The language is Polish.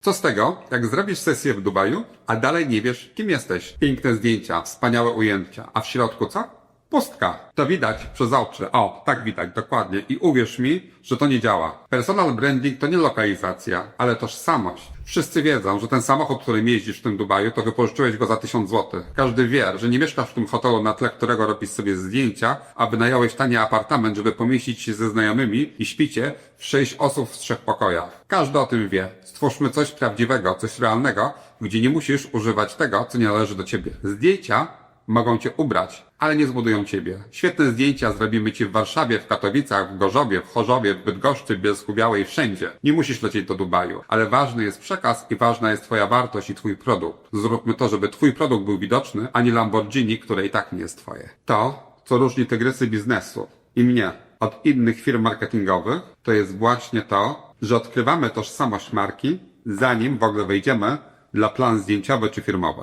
Co z tego, jak zrobisz sesję w Dubaju, a dalej nie wiesz, kim jesteś? Piękne zdjęcia, wspaniałe ujęcia, a w środku co? Pustka. To widać przez oczy. O, tak widać, dokładnie. I uwierz mi, że to nie działa. Personal branding to nie lokalizacja, ale tożsamość. Wszyscy wiedzą, że ten samochód, którym jeździsz w tym Dubaju, to wypożyczyłeś go za tysiąc złotych. Każdy wie, że nie mieszkasz w tym hotelu, na tle którego robisz sobie zdjęcia, a wynająłeś tani apartament, żeby pomieścić się ze znajomymi i śpicie w sześć osób w trzech pokojach. Każdy o tym wie. Stwórzmy coś prawdziwego, coś realnego, gdzie nie musisz używać tego, co nie należy do ciebie. Zdjęcia mogą cię ubrać, ale nie zbudują ciebie. Świetne zdjęcia zrobimy ci w Warszawie, w Katowicach, w Gorzowie, w Chorzowie, w Bydgoszczy, w Bielsku Białej, wszędzie. Nie musisz lecieć do Dubaju, ale ważny jest przekaz i ważna jest twoja wartość i twój produkt. Zróbmy to, żeby twój produkt był widoczny, a nie Lamborghini, które i tak nie jest twoje. To, co różni tygrysy biznesu i mnie od innych firm marketingowych, to jest właśnie to, że odkrywamy tożsamość marki, zanim w ogóle wejdziemy dla plan zdjęciowy czy firmowy.